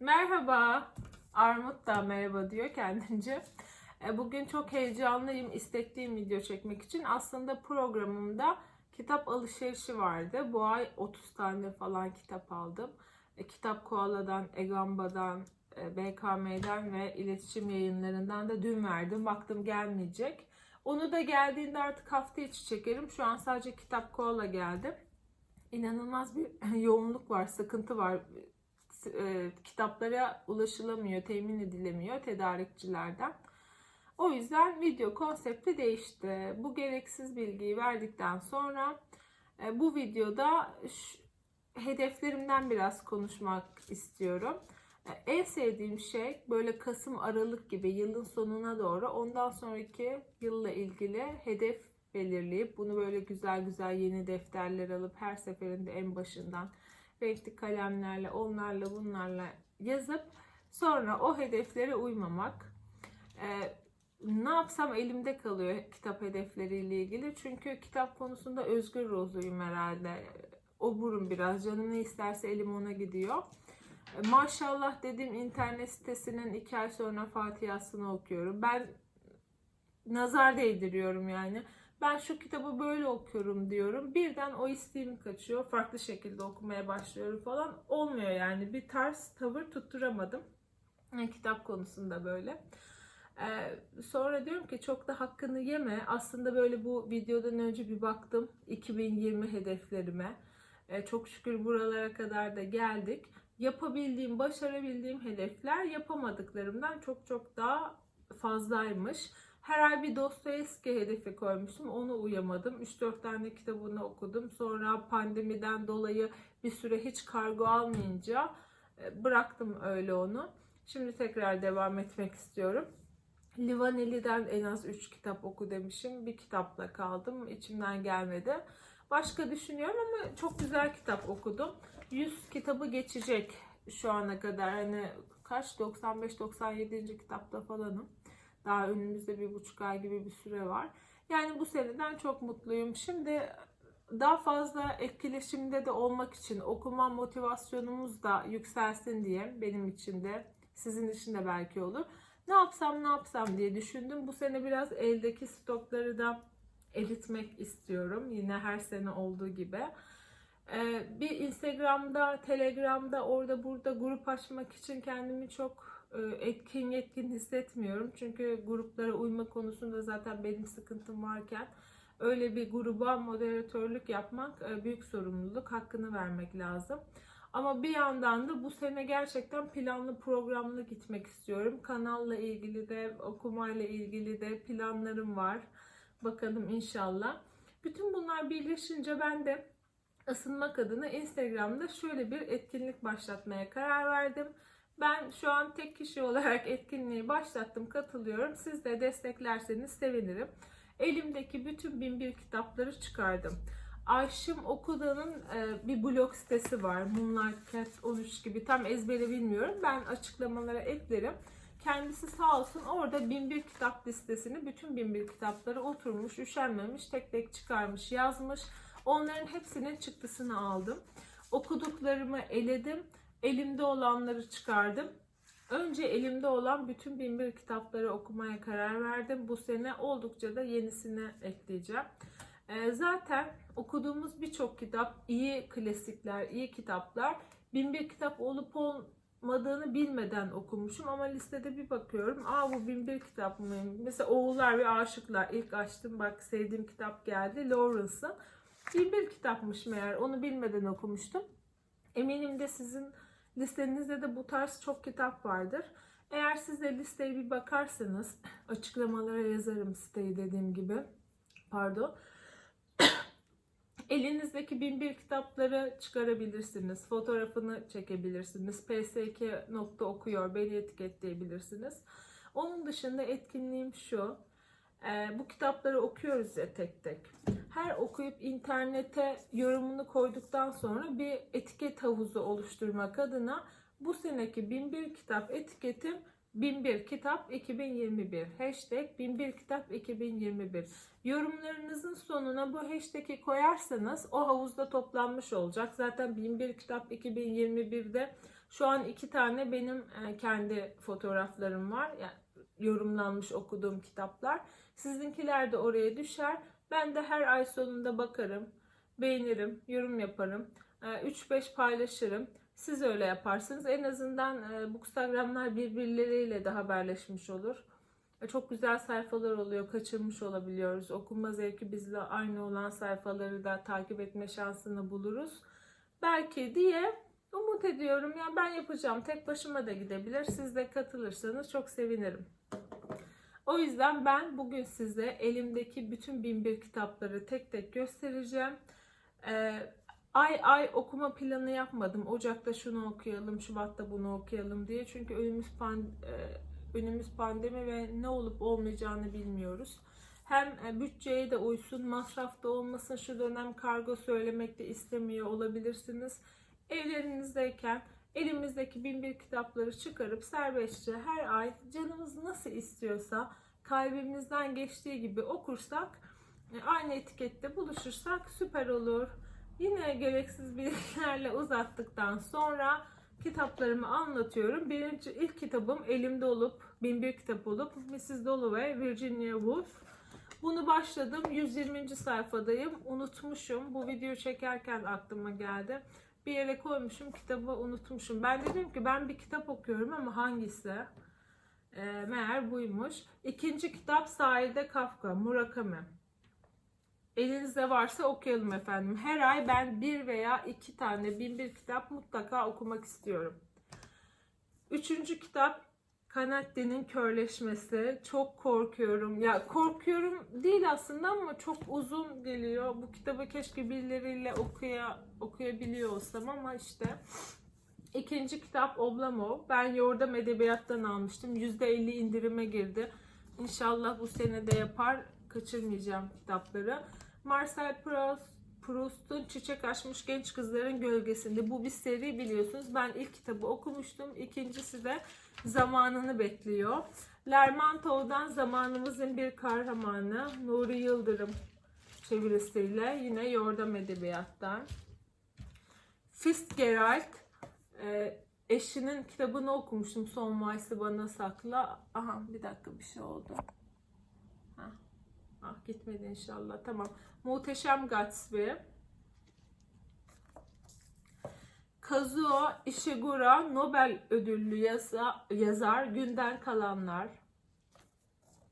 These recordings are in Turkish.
Merhaba. Armut da merhaba diyor kendince. E, Bugün çok heyecanlıyım. istekliyim video çekmek için. Aslında programımda kitap alışverişi vardı. Bu ay 30 tane falan kitap aldım. E, Kitap Koala'dan, Egamba'dan, e, BKM'den ve iletişim yayınlarından da dün verdim. Baktım gelmeyecek. Onu da geldiğinde artık hafta içi çekerim. Şu an sadece Kitap Koala geldi. İnanılmaz bir yoğunluk var, sıkıntı var e, kitaplara ulaşılamıyor, temin edilemiyor tedarikçilerden. O yüzden video konsepti değişti. Bu gereksiz bilgiyi verdikten sonra e, bu videoda ş- hedeflerimden biraz konuşmak istiyorum. E, En sevdiğim şey böyle Kasım Aralık gibi yılın sonuna doğru ondan sonraki yılla ilgili hedef belirleyip bunu böyle güzel güzel yeni defterler alıp her seferinde en başından renkli kalemlerle onlarla bunlarla yazıp sonra o hedeflere uymamak. Ee, ne yapsam elimde kalıyor kitap hedefleriyle ilgili. Çünkü kitap konusunda özgür ruhluyum herhalde. Oburum biraz. Canım ne isterse elim ona gidiyor. Ee, Maşallah dedim internet sitesinin iki ay sonra Fatiha'sını okuyorum. Ben nazar değdiriyorum yani. Ben şu kitabı böyle okuyorum diyorum. Birden o isteğim kaçıyor. Farklı şekilde okumaya başlıyorum falan. Olmuyor yani. Bir tarz, tavır tutturamadım. Yani kitap konusunda böyle. Ee, sonra diyorum ki çok da hakkını yeme. Aslında böyle bu videodan önce bir baktım 2020 hedeflerime. Ee, çok şükür buralara kadar da geldik. Yapabildiğim, başarabildiğim hedefler yapamadıklarımdan çok çok daha fazlaymış. Her ay bir Dostoyevski hedefi koymuştum. Onu uyamadım. 3-4 tane kitabını okudum. Sonra pandemiden dolayı bir süre hiç kargo almayınca e, bıraktım öyle onu. Şimdi tekrar devam etmek istiyorum. Livaneli'den en az 3 kitap oku demişim. Bir kitapla kaldım. İçimden gelmedi. Başka düşünüyorum ama çok güzel kitap okudum. 100 kitabı geçecek şu ana kadar. Hani kaç 95-97. kitapta falanım. Daha önümüzde bir buçuk ay gibi bir süre var. Yani bu seneden çok mutluyum. Şimdi daha fazla etkileşimde de olmak için okuma motivasyonumuz da yükselsin diye benim için de sizin için de belki olur. Ne yapsam ne yapsam diye düşündüm. Bu sene biraz eldeki stokları da eritmek istiyorum. Yine her sene olduğu gibi. Ee, bir Instagram'da, Telegram'da, orada burada grup açmak için kendimi çok etkin yetkin hissetmiyorum. Çünkü gruplara uyma konusunda zaten benim sıkıntım varken öyle bir gruba moderatörlük yapmak e, büyük sorumluluk. Hakkını vermek lazım. Ama bir yandan da bu sene gerçekten planlı programlı gitmek istiyorum. Kanalla ilgili de okumayla ilgili de planlarım var. Bakalım inşallah. Bütün bunlar birleşince ben de ısınmak adına Instagram'da şöyle bir etkinlik başlatmaya karar verdim. Ben şu an tek kişi olarak etkinliği başlattım, katılıyorum. Siz de desteklerseniz sevinirim. Elimdeki bütün bin bir kitapları çıkardım. Ayşim Okuda'nın e, bir blog sitesi var. Moonlight Cat 13 gibi tam ezbere bilmiyorum. Ben açıklamalara eklerim. Kendisi sağ olsun orada bin bir kitap listesini bütün bin bir kitapları oturmuş, üşenmemiş, tek tek çıkarmış, yazmış. Onların hepsinin çıktısını aldım. Okuduklarımı eledim. Elimde olanları çıkardım. Önce elimde olan bütün bin bir kitapları okumaya karar verdim. Bu sene oldukça da yenisini ekleyeceğim. Ee, zaten okuduğumuz birçok kitap, iyi klasikler, iyi kitaplar. Bin bir kitap olup olmadığını bilmeden okumuşum ama listede bir bakıyorum. Aa bu bin bir kitap mı? Mesela Oğullar ve Aşıklar. İlk açtım bak sevdiğim kitap geldi. Lawrence'ın. Bin bir kitapmış meğer. Onu bilmeden okumuştum. Eminim de sizin listenizde de bu tarz çok kitap vardır. Eğer siz de listeye bir bakarsanız açıklamalara yazarım siteyi dediğim gibi. Pardon. Elinizdeki bin bir kitapları çıkarabilirsiniz. Fotoğrafını çekebilirsiniz. psk.okuyor beni etiketleyebilirsiniz. Onun dışında etkinliğim şu. Ee, bu kitapları okuyoruz ya tek tek. Her okuyup internete yorumunu koyduktan sonra bir etiket havuzu oluşturmak adına bu seneki 1001 kitap etiketim 1001 kitap 2021 hashtag 1001 kitap 2021 yorumlarınızın sonuna bu hashtag'i koyarsanız o havuzda toplanmış olacak zaten 1001 kitap 2021'de Şu an iki tane benim e, kendi fotoğraflarım var. Yani yorumlanmış okuduğum kitaplar. Sizinkiler de oraya düşer. Ben de her ay sonunda bakarım, beğenirim, yorum yaparım. 3-5 paylaşırım. Siz öyle yaparsınız. En azından e, bu Instagramlar birbirleriyle de haberleşmiş olur. E, Çok güzel sayfalar oluyor. Kaçırmış olabiliyoruz. Okuma zevki bizle aynı olan sayfaları da takip etme şansını buluruz. Belki diye umut ediyorum. Yani ben yapacağım. Tek başıma da gidebilir. Siz de katılırsanız çok sevinirim. O yüzden ben bugün size elimdeki bütün bin kitapları tek tek göstereceğim. Ee, ay ay okuma planı yapmadım. Ocakta şunu okuyalım, Şubat'ta bunu okuyalım diye. Çünkü önümüz pan, e, önümüz pandemi ve ne olup olmayacağını bilmiyoruz. Hem e, bütçeye de uysun, masraf da olmasın. Şu dönem kargo söylemek de istemiyor olabilirsiniz. Evlerinizdeyken elimizdeki bin bir kitapları çıkarıp serbestçe her ay canımız nasıl istiyorsa kalbimizden geçtiği gibi okursak e, aynı etikette buluşursak süper olur. Yine gereksiz bilgilerle uzattıktan sonra kitaplarımı anlatıyorum. Birinci ilk kitabım elimde olup bin bir kitap olup Mrs. Dalloway, Virginia Woolf. Bunu başladım. 120. sayfadayım. Unutmuşum. Bu videoyu çekerken aklıma geldi. Bir yere koymuşum. Kitabı unutmuşum. Ben dedim ki ben bir kitap okuyorum ama hangisi? Ee, meğer buymuş. İkinci kitap Sahilde Kafka, Murakami. Elinizde varsa okuyalım efendim. Her ay ben bir veya iki tane bin bir kitap mutlaka okumak istiyorum. Üçüncü kitap Kanatti'nin körleşmesi. Çok korkuyorum. Ya korkuyorum değil aslında ama çok uzun geliyor. Bu kitabı keşke birileriyle okuya, okuyabiliyor olsam ama işte. İkinci kitap Oblamov. Ben Yordam Edebiyat'tan almıştım. %50 indirime girdi. İnşallah bu sene de yapar. Kaçırmayacağım kitapları. Marcel Proust, Proust'un Çiçek Açmış Genç Kızların Gölgesinde. Bu bir seri biliyorsunuz. Ben ilk kitabı okumuştum. İkincisi de zamanını bekliyor. Lermontov'dan zamanımızın bir kahramanı Nuri Yıldırım çevirisiyle yine Yordam Edebiyat'tan. Fitzgerald e, eşinin kitabını okumuştum. Son Mayıs'ı bana sakla. Aha bir dakika bir şey oldu. Ah gitmedi inşallah. Tamam. Muhteşem Gatsby. Kazuo Ishiguro Nobel ödüllü yasa, yazar Günden Kalanlar.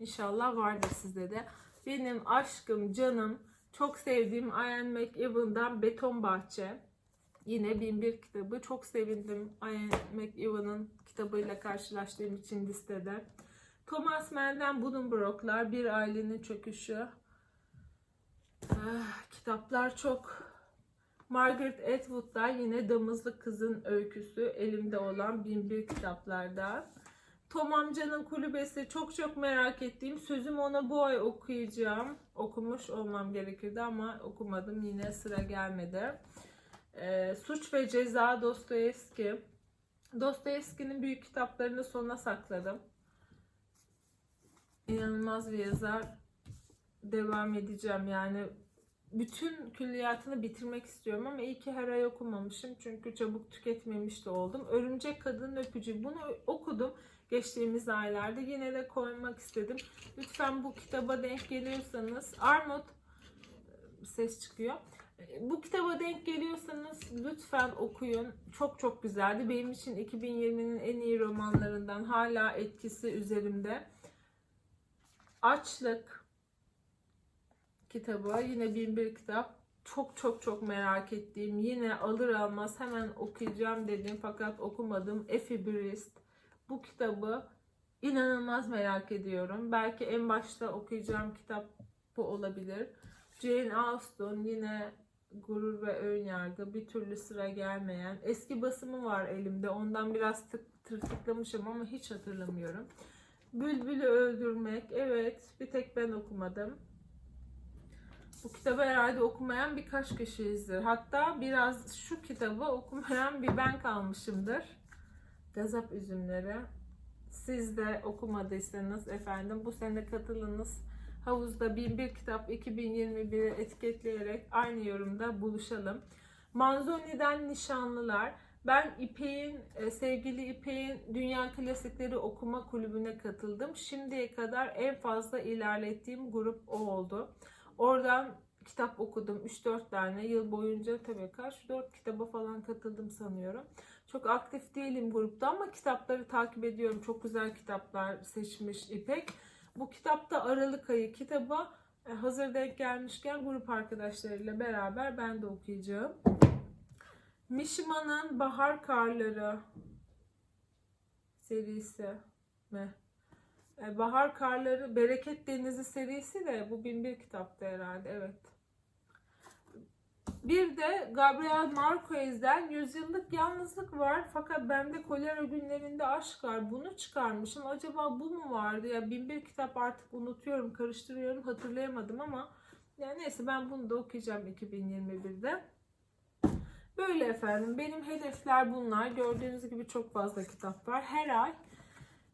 İnşallah vardır sizde de. Benim aşkım, canım, çok sevdiğim Ian McEwan'dan Beton Bahçe. Yine bin kitabı. Çok sevindim Ian McEwan'ın kitabıyla karşılaştığım için listede. Thomas Mann'den Buddenbrook'lar, Bir Ailenin Çöküşü. Ah, kitaplar çok. Margaret Atwood'dan yine Damızlı Kızın Öyküsü elimde olan bin bir kitaplarda. Tom amcanın kulübesi çok çok merak ettiğim sözüm ona bu ay okuyacağım. Okumuş olmam gerekirdi ama okumadım yine sıra gelmedi. Ee, Suç ve Ceza Dostoyevski. Dostoyevski'nin büyük kitaplarını sona sakladım. İnanılmaz bir yazar. Devam edeceğim yani bütün külliyatını bitirmek istiyorum ama iyi ki her ay okumamışım çünkü çabuk tüketmemiş de oldum. Örümcek Kadının Öpücüğü bunu okudum geçtiğimiz aylarda yine de koymak istedim. Lütfen bu kitaba denk geliyorsanız Armut ses çıkıyor. Bu kitaba denk geliyorsanız lütfen okuyun. Çok çok güzeldi. Benim için 2020'nin en iyi romanlarından hala etkisi üzerimde. Açlık kitabı. Yine bin bir kitap. Çok çok çok merak ettiğim, yine alır almaz hemen okuyacağım dediğim fakat okumadım. Effie Briest. Bu kitabı inanılmaz merak ediyorum. Belki en başta okuyacağım kitap bu olabilir. Jane Austen yine Gurur ve Önyargı bir türlü sıra gelmeyen. Eski basımı var elimde. Ondan biraz tık, tırtıklamışım ama hiç hatırlamıyorum. Bülbül'ü öldürmek. Evet bir tek ben okumadım. Bu kitabı herhalde okumayan birkaç kişiyizdir. Hatta biraz şu kitabı okumayan bir ben kalmışımdır. Gazap Üzümleri. Siz de okumadıysanız efendim bu sene katılınız. Havuzda 1001 kitap 2021'i etiketleyerek aynı yorumda buluşalım. Manzoni'den Nişanlılar. Ben İpek'in, e, sevgili İpek'in Dünya Klasikleri Okuma Kulübü'ne katıldım. Şimdiye kadar en fazla ilerlettiğim grup o oldu. Oradan kitap okudum. 3-4 tane yıl boyunca tabii kaç 4 kitaba falan katıldım sanıyorum. Çok aktif değilim grupta ama kitapları takip ediyorum. Çok güzel kitaplar seçmiş İpek. Bu kitapta Aralık ayı kitabı e, hazır denk gelmişken grup arkadaşlarıyla beraber ben de okuyacağım. Mishima'nın Bahar Karları serisi mi? E, Bahar Karları Bereket Denizi serisi de bu 1001 kitapta herhalde evet. Bir de Gabriel Marquez'den Yüzyıllık Yalnızlık var fakat bende kolera günlerinde aşk var. Bunu çıkarmışım. Acaba bu mu vardı? Ya 1001 kitap artık unutuyorum, karıştırıyorum, hatırlayamadım ama ya neyse ben bunu da okuyacağım 2021'de. Böyle efendim. Benim hedefler bunlar. Gördüğünüz gibi çok fazla kitap var. Her ay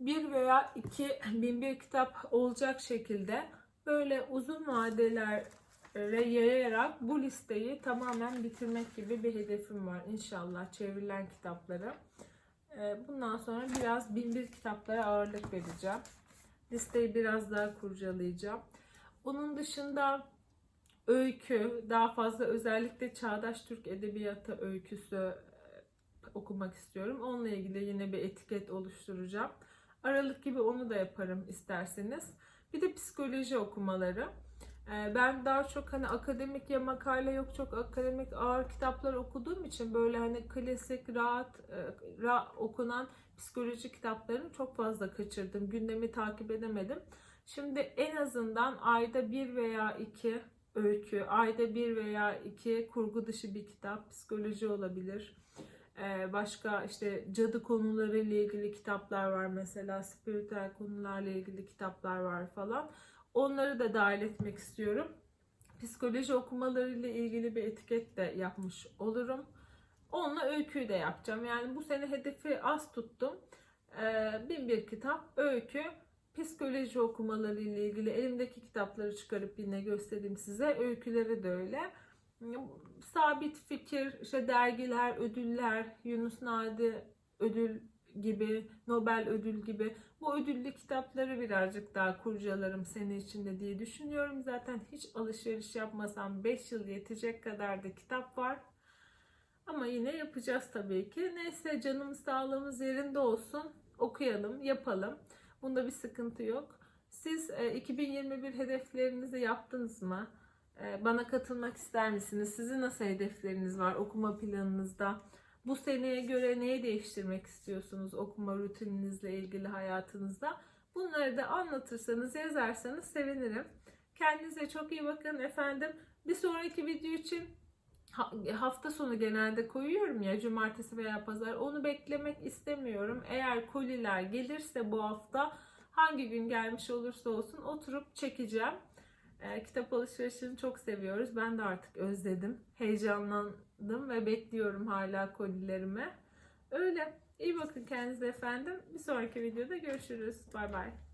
bir veya iki bin bir kitap olacak şekilde böyle uzun vadelere yayarak bu listeyi tamamen bitirmek gibi bir hedefim var. İnşallah çevrilen kitapları. Ee, Bundan sonra biraz bin bir kitaplara ağırlık vereceğim. Listeyi biraz daha kurcalayacağım. Onun dışında öykü, daha fazla özellikle Çağdaş Türk Edebiyatı öyküsü e, okumak istiyorum. Onunla ilgili yine bir etiket oluşturacağım. Aralık gibi onu da yaparım isterseniz. Bir de psikoloji okumaları. Ee, Ben daha çok hani akademik ya makale yok çok akademik ağır kitaplar okuduğum için böyle hani klasik rahat e, ra, okunan psikoloji kitaplarını çok fazla kaçırdım. Gündemi takip edemedim. Şimdi en azından ayda bir veya iki öykü, ayda bir veya iki kurgu dışı bir kitap, psikoloji olabilir. Ee, başka işte cadı konuları ile ilgili kitaplar var mesela, spiritüel konularla ilgili kitaplar var falan. Onları da dahil etmek istiyorum. Psikoloji okumaları ile ilgili bir etiket de yapmış olurum. Onunla öyküyü de yapacağım. Yani bu sene hedefi az tuttum. Ee, bin bir kitap, öykü, psikoloji okumaları ile ilgili elimdeki kitapları çıkarıp yine göstereyim size. Öyküleri de öyle. Sabit fikir, işte dergiler, ödüller, Yunus Nadi ödül gibi, Nobel ödül gibi bu ödüllü kitapları birazcık daha kurcalarım sene içinde diye düşünüyorum. Zaten hiç alışveriş yapmasam 5 yıl yetecek kadar da kitap var. Ama yine yapacağız tabii ki. Neyse canımız sağlığımız yerinde olsun. Okuyalım, yapalım. Bunda bir sıkıntı yok. Siz e, 2021 hedeflerinizi yaptınız mı? E, bana katılmak ister misiniz? Sizin nasıl hedefleriniz var okuma planınızda? Bu seneye göre neyi değiştirmek istiyorsunuz okuma rutininizle ilgili hayatınızda? Bunları da anlatırsanız, yazarsanız sevinirim. Kendinize çok iyi bakın efendim. Bir sonraki video için hafta sonu genelde koyuyorum ya cumartesi veya pazar. Onu beklemek istemiyorum. Eğer koliler gelirse bu hafta hangi gün gelmiş olursa olsun oturup çekeceğim. Ee, kitap alışverişini çok seviyoruz. Ben de artık özledim. Heyecanlandım ve bekliyorum hala kolilerimi. Öyle. İyi bakın kendinize efendim. Bir sonraki videoda görüşürüz. Bay bay.